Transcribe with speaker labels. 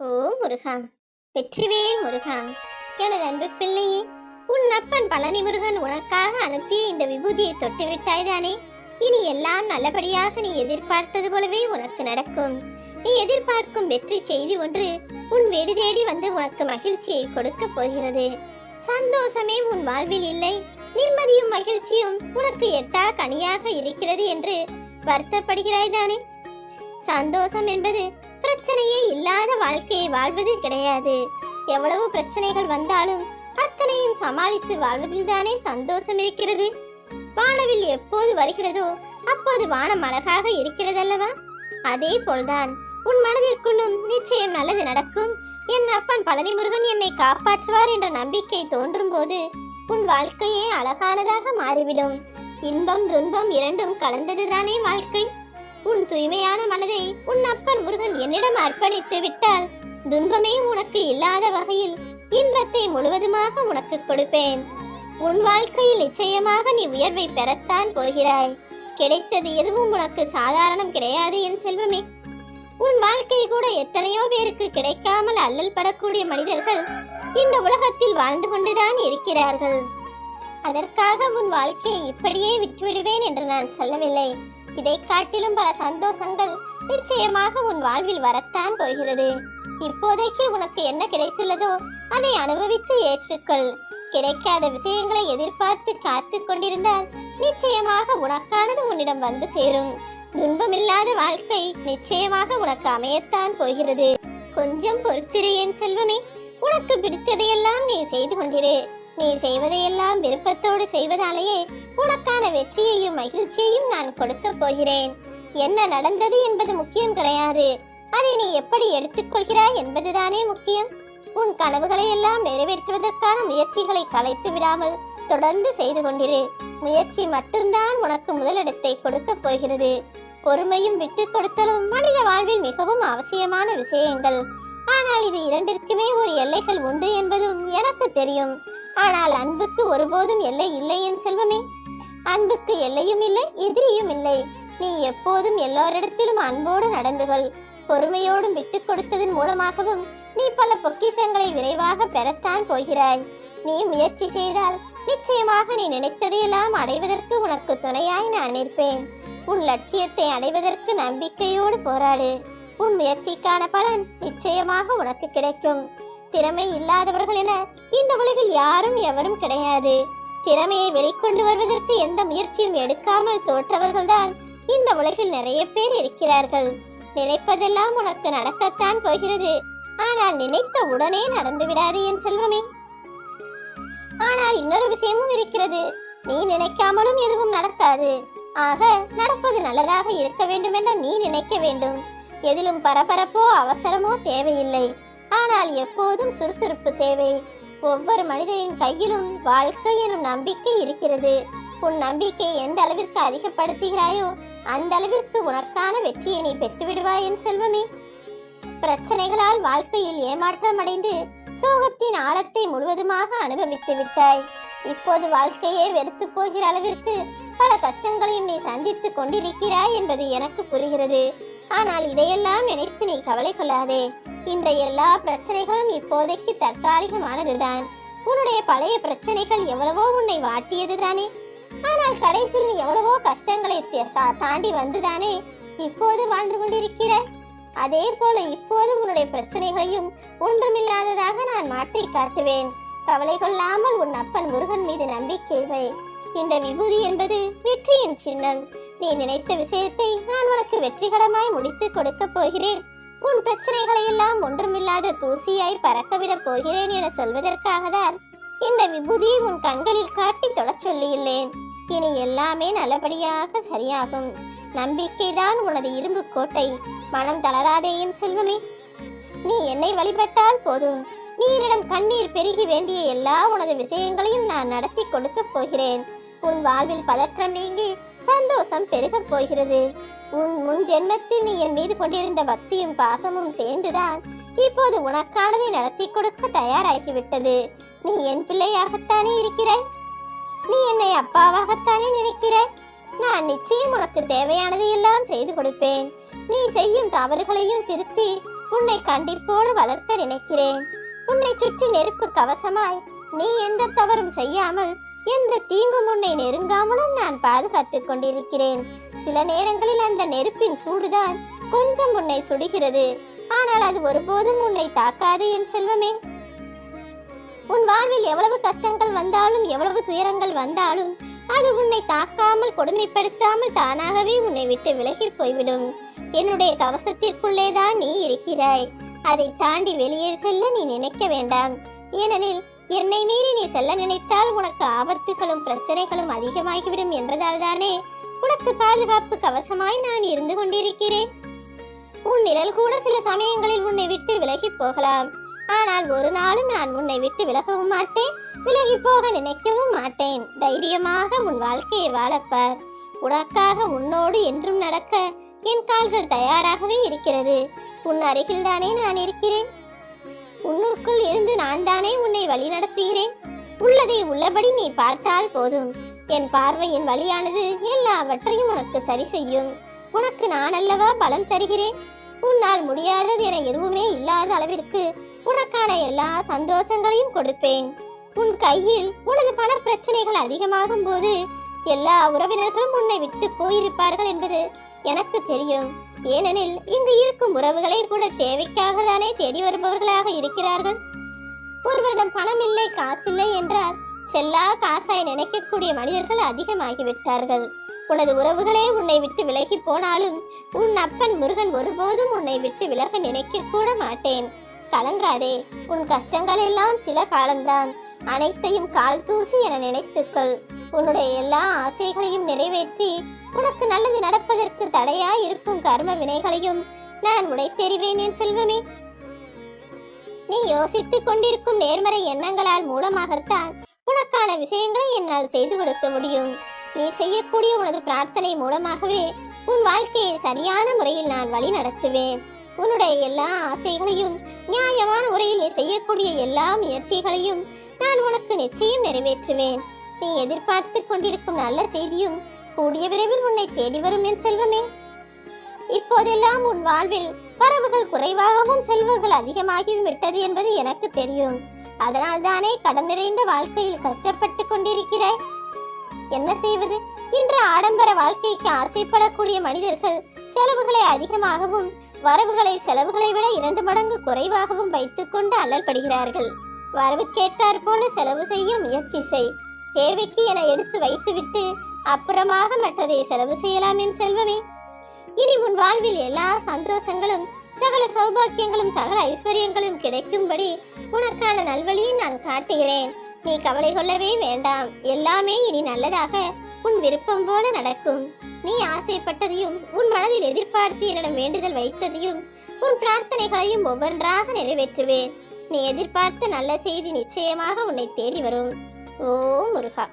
Speaker 1: ஓ முருகா. வெற்றிவேல் முருகா. எனது அன்பு பிள்ளையே உன் அப்பன் பழனி முருகன் உனக்காக அனுப்பிய இந்த விபூதியை தொட்டு விட்டாய்தானே இனி எல்லாம் நல்லபடியாக நீ எதிர்பார்த்தது போலவே உனக்கு நடக்கும். நீ எதிர்பார்க்கும் வெற்றி செய்தி ஒன்று உன் வீடு தேடி வந்து உனக்கு மகிழ்ச்சியை கொடுக்க போகிறது. சந்தோஷமே உன் வாழ்வில் இல்லை. நிம்மதியும் மகிழ்ச்சியும் உனக்கு எட்டா கனியாக இருக்கிறது என்று வருத்தப்படுகிறாய் தானே? சந்தோஷம் என்பது பிரச்சனையே இல்லாத வாழ்க்கையை வாழ்வது கிடையாது. எவ்வளவு பிரச்சனைகள் வந்தாலும் அத்தனையும் சமாளித்து வாழ்வதில்தானே சந்தோஷம் இருக்கிறது. வானவில் எப்போது வருகிறதோ அப்போது வானம் அழகாக இருக்கிறதல்லவா? அதே போல்தான் உன் மனதிற்குள்ளும் நிச்சயம் நல்லது நடக்கும். என் அப்பன் பழனி முருகன் என்னை காப்பாற்றுவார் என்ற நம்பிக்கை தோன்றும் போது உன் வாழ்க்கையே அழகானதாக மாறிவிடும். இன்பம் துன்பம் இரண்டும் கலந்ததுதானே வாழ்க்கை. உன் தூய்மையான மனதை உன் அப்பன் முருகன் என்னிடம் அர்ப்பணித்து விட்டால் துன்பமே உனக்கு இல்லாத வகையில் இன்பத்தை முழுவதுமாக உனக்கு கொடுப்பேன். உன் வாழ்க்கையில் நிச்சயமாக நீ உயர்வை பெறத்தான் போகிறாய். கிடைத்தது எதுவும் உனக்கு சாதாரணம் கிடையாது என் செல்வமே. உன் வாழ்க்கை கூட எத்தனையோ பேருக்கு கிடைக்காமல் அல்லல் படக்கூடிய மனிதர்கள் இந்த உலகத்தில் வாழ்ந்து கொண்டுதான் இருக்கிறார்கள். அதற்காக உன் வாழ்க்கையை இப்படியே விட்டுவிடுவேன் என்று நான் சொல்லவில்லை. இதை காட்டிலும் பல சந்தோஷங்கள் நிச்சயமாக உன் வாழ்வில் வரத்தான் போகிறது. இப்போதைக்கு உனக்கு என்ன கிடைத்துள்ளதோ அதை அனுபவித்து ஏற்றுக்கொள். கிடைக்காத விஷயங்களை எதிர்பார்த்து காத்து கொண்டிருந்தால் நிச்சயமாக உனக்கானது உன்னிடம் வந்து சேரும். துன்பமில்லாத வாழ்க்கை நிச்சயமாக உனக்கு அமையத்தான் போகிறது. கொஞ்சம் பொறுத்திரு என் செல்வமே உனக்கு பிடித்ததையெல்லாம் நீ செய்து கொண்டிரு. நீ செய்வதையெல்லாம் விருப்பத்தோடு செய்வதாலேயே உனக்கான வெற்றியையும் மகிழ்ச்சியையும் நான் கொடுக்க போகிறேன். என்ன நடந்தது என்பது முக்கியம் கிடையாது. அதை நீ எப்படி எடுத்துக்கொள்கிறாய் என்பதுதானே முக்கியம். உன் கனவுகளை எல்லாம் நிறைவேற்றுவதற்கான முயற்சிகளை கலைத்து விடாமல் தொடர்ந்து செய்து கொண்டிரு. முயற்சி மட்டும்தான் உனக்கு முதலிடத்தை கொடுக்க போகிறது. பொறுமையும் விட்டு கொடுத்தலும் மனித வாழ்வில் மிகவும் அவசியமான விஷயங்கள். ஆனால் இது இரண்டிற்குமே ஒரு எல்லைகள் உண்டு என்பதும் எனக்கு தெரியும். ஆனால் அன்புக்கு ஒருபோதும் எல்லை இல்லை என் செல்வமே. அன்புக்கு எல்லையும் இல்லை எதிரியும் இல்லை. நீ எப்போதும் எல்லோரிடத்திலும் அன்போடு நடந்துகள் பொறுமையோடும் விட்டு கொடுத்ததன் மூலமாகவும் நீ பல பொக்கிஷங்களை விரைவாக பெறத்தான் போகிறாய். நீ முயற்சி செய்தால் நிச்சயமாக நீ நினைத்ததையெல்லாம் அடைவதற்கு உனக்கு துணையாய் நான் நிற்பேன். உன் லட்சியத்தை அடைவதற்கு நம்பிக்கையோடு போராடு. உன் முயற்சிக்கான பலன் நிச்சயமாக உனக்கு கிடைக்கும். திறமை இல்லாதவர்கள் என இந்த உலகில் யாரும் எவரும் கிடையாது. திறமையை வெளிக்கொண்டு வருவதற்கு எந்த முயற்சியும் எடுக்காமல் தோற்றவர்கள்தான் இந்த உலகில் நிறைய பேர் இருக்கிறார்கள். நினைப்பதெல்லாம் உனக்கு நடக்கத்தான் போகிறது. ஆனால் நினைத்த உடனே நடந்து விடாது என் செல்வமே. ஆனால் இன்னொரு விஷயமும் இருக்கிறது. நீ நினைக்காமலும் எதுவும் நடக்காது. ஆக நடப்பது நல்லதாக இருக்க வேண்டும் என்று நீ நினைக்க வேண்டும். எதிலும் பரபரப்போ அவசரமோ தேவையில்லை. ஆனால் எப்போதும் சுறுசுறுப்பு தேவை. ஒவ்வொரு மனிதனின் கையிலும் வாழ்க்கை எனும் நம்பிக்கை இருக்கிறது. உன் நம்பிக்கை எந்த அளவிற்கு அதிகப்படுத்துகிறாயோ அந்த அளவிற்கு உனக்கான வெற்றியை நீ பெற்றுவிடுவாய் என் செல்வமே. பிரச்சனைகளால் வாழ்க்கையில் ஏமாற்றம் அடைந்து சோகத்தின் ஆழத்தை முழுவதுமாக அனுபவித்து விட்டாய். இப்போது வாழ்க்கையே வெறுத்து போகிற அளவிற்கு பல கஷ்டங்களையும் நீ சந்தித்து கொண்டிருக்கிறாய் என்பது எனக்கு புரிகிறது. ஆனால் இதையெல்லாம் நினைத்து நீ கவலை கொள்ளாதே. இந்த எல்லா பிரச்சனைகளும் இப்போதைக்கு தற்காலிகமானதுதான். உன்னுடைய பழைய பிரச்சனைகள் எவ்வளவோ உன்னை வாட்டியதுதானே. ஆனால் கடைசியில் நீ எவ்வளவோ கஷ்டங்களை தாண்டி வந்துதானே இப்போது வாழ்ந்து கொண்டிருக்கிற அதே போல இப்போது உன்னுடைய பிரச்சனைகளையும் ஒன்றுமில்லாததாக நான் மாற்றி காட்டுவேன். கவலை கொள்ளாமல் உன் அப்பன் முருகன் மீது நம்பிக்கை வை. இந்த விபூதி என்பது வெற்றியின் சின்னம். நீ நினைத்த விஷயத்தை நான் உனக்கு வெற்றிகரமாய் முடித்து கொடுக்க போகிறேன். உன் பிரச்சனைகளை எல்லாம் ஒன்றுமில்லாத தூசியாய் பறக்கவிடப் போகிறேன் என சொல்வதற்காக தான் இந்த விபூதியை உன் கண்களில் காட்டி தொடச் சொல்லியுள்ளேன். இனி எல்லாமே நல்லபடியாக சரியாகும். நம்பிக்கைதான் உனது இரும்பு கோட்டை. மனம் தளராதே என் செல்வமே. நீ என்னை வழிபட்டால் போதும். நீ என்னிடம் கண்ணீர் பெருகி வேண்டிய எல்லா உனது விஷயங்களையும் நான் நடத்தி கொடுக்கப் போகிறேன். உன் வாழ்வில் பதற்றம் நீங்கி சந்தோஷம் பெருகப் போகிறது. உன் முன் ஜென்மத்தில் நீ என் மீது கொண்டிருந்த பக்தியும் பாசமும் சேர்ந்துதான் இப்போது உனக்கானதை நடத்தி கொடுக்க தயாராகிவிட்டது. நீ என் பிள்ளையாகத்தானே இருக்கிறாய்? நீ என்னை அப்பாவாகத்தானே நினைக்கிறாய்? நான் நிச்சயம் உனக்கு தேவையானதை எல்லாம் செய்து கொடுப்பேன். நீ செய்யும் தவறுகளையும் திருத்தி உன்னை கண்டிப்போடு வளர்க்க நினைக்கிறேன். உன்னை சுற்றி நெருப்பு கவசமாய் நீ எந்த தவறும் செய்யாமல் எந்த தீங்கும் உன்னை நெருங்காமலும் நான் பாதுகாத்துக் கொண்டிருக்கிறேன். சில நேரங்களில் அந்த நெருப்பின் சூடுதான் கொஞ்சம் உன்னை சுடுகிறது. ஆனால் அது ஒருபோதும் உன்னை தாக்காது என் செல்வமே. உன் வாழ்வில் எவ்வளவு கஷ்டங்கள் வந்தாலும் எவ்வளவு துயரங்கள் வந்தாலும் அது உன்னை தாக்காமல் கொடுமைப்படுத்தாமல் தானாகவே உன்னை விட்டு விலகி போய்விடும். என்னுடைய கவசத்திற்குள்ளே தான் நீ இருக்கிறாய். அதை தாண்டி வெளியே செல்ல நீ நினைக்க வேண்டாம். ஏனெனில் என்னை மீறி நீ செல்ல நினைத்தால் உனக்கு ஆபத்துகளும் பிரச்சனைகளும் அதிகமாகிவிடும் என்பதால் தானே உனக்கு பாதுகாப்பு கவசமாய் நான் இருந்து கொண்டிருக்கிறேன். உன் நிழல் கூட சில சமயங்களில் உன்னை விட்டு விலகி போகலாம். ஆனால் ஒரு நாளும் நான் உன்னை விட்டு விலகவும் மாட்டேன் விலகி போக நினைக்கவும் மாட்டேன். தைரியமாக உன் வாழ்க்கையை வாழப்பார். உனக்காக உன்னோடு என்றும் நடக்க என் கால்கள் தயாராகவே இருக்கிறது. உன் அருகில் தானே நான் இருக்கிறேன். நான் தானே உன்னை வழி நடத்துகிறேன்? உள்ளதை உள்ளபடி நீ பார்த்தால் போதும். என் பார்வையின் வழியானது எல்லாவற்றையும் உனக்கு சரி செய்யும். உனக்கு நான் அல்லவா பலம் தருகிறேன்? உன்னால் முடியாதது என எதுவுமே இல்லாத அளவிற்கு உனக்கான எல்லா சந்தோஷங்களையும் கொடுப்பேன். உன் கையில் உனது பண பிரச்சனைகள் அதிகமாகும் போது எல்லா உறவினர்களும் உன்னை விட்டு போயிருப்பார்கள் என்பது எனக்கு தெரியும். ஏனெனில் இங்கு இருக்கும் உறவுகளை கூட தேவைக்காக தானே தேடி வருபவர்களாக இருக்கிறார்கள்? பணம் இல்லை காசில்லை என்றால் செல்லா காசாய் நினைக்கக்கூடிய மனிதர்கள் அதிகமாகிவிட்டார்கள். உனது உறவுகளே உன்னை விட்டு விலகி போனாலும் உன் அப்பன் முருகன் ஒருபோதும் உன்னை விட்டு விலக நினைக்க கூட மாட்டேன். கலங்காதே உன் கஷ்டங்கள் எல்லாம் சில காலம்தான். அனைத்தையும் கால் தூசி என நினைத்துக்கள். உன்னுடைய எல்லா ஆசைகளையும் நிறைவேற்றி உனக்கு நல்லது நடப்பதற்கு தடையாய் இருக்கும் கர்ம வினைகளையும் நான் உடைத்தெறிவேன் என் செல்வமே. நீ யோசித்துக் கொண்டிருக்கும் நேர்மறை எண்ணங்களால் மூலமாகத்தான் உனக்கான விஷயங்களை என்னால் செய்து கொடுக்க முடியும். நீ செய்யக்கூடிய உனது பிரார்த்தனை மூலமாகவே உன் வாழ்க்கையை சரியான முறையில் நான் வழி நடத்துவேன். உன்னுடைய எல்லா ஆசைகளையும் நியாயமான முறையில் நீ செய்யக்கூடிய எல்லா முயற்சிகளையும் நான் உனக்கு நிச்சயம் நிறைவேற்றுவேன். நீ எதிர்பார்த்து கொண்டிருக்கும் நல்ல செய்தியும் கூடிய விரைவில் உன்னை தேடி வரும் என் செல்வமே. இப்போதெல்லாம் உன் வாழ்வில் வரவுகள் குறைவாகவும் செல்வங்கள் அதிகமாகியும் விட்டது என்பது எனக்கு தெரியும். அதனால் தானே கடன் நிறைந்த வாழ்க்கையில் கஷ்டப்பட்டு கொண்டிருக்கிறாய்? என்ன செய்வது? இன்று ஆடம்பர வாழ்க்கைக்கு ஆசைப்படக்கூடிய மனிதர்கள் செலவுகளை அதிகமாகவும் வரவுகளை செலவுகளை விட இரண்டு மடங்கு குறைவாகவும் வைத்துக்கொண்டு அல்லல்படுகிறார்கள். வரவு கேட்டார் போல செலவு செய்ய முயற்சி செய். தேவைக்கு என எடுத்து வைத்துவிட்டு அப்புறமாக மற்றதை செலவு செய்யலாம் என் செல்வமே. இனி உன் வாழ்வில் எல்லா சந்தோஷங்களும் சகல சௌபாக்கியங்களும் சகல ஐஸ்வர்யங்களும் கிடைக்கும்படி உனக்கான நல்வழியை நான் காட்டுகிறேன். நீ கவலை கொள்ளவே வேண்டாம். எல்லாமே இனி நல்லதாக உன் விருப்பம் போல நடக்கும். நீ ஆசைப்பட்டதையும் உன் மனதில் எதிர்பார்த்து என்னிடம் வேண்டுதல் வைத்ததையும் உன் பிரார்த்தனைகளையும் ஒவ்வொன்றாக நிறைவேற்றுவேன். நீ எதிர்பார்த்த நல்ல செய்தி நிச்சயமாக உன்னை தேடி வரும். ஓ முருகா.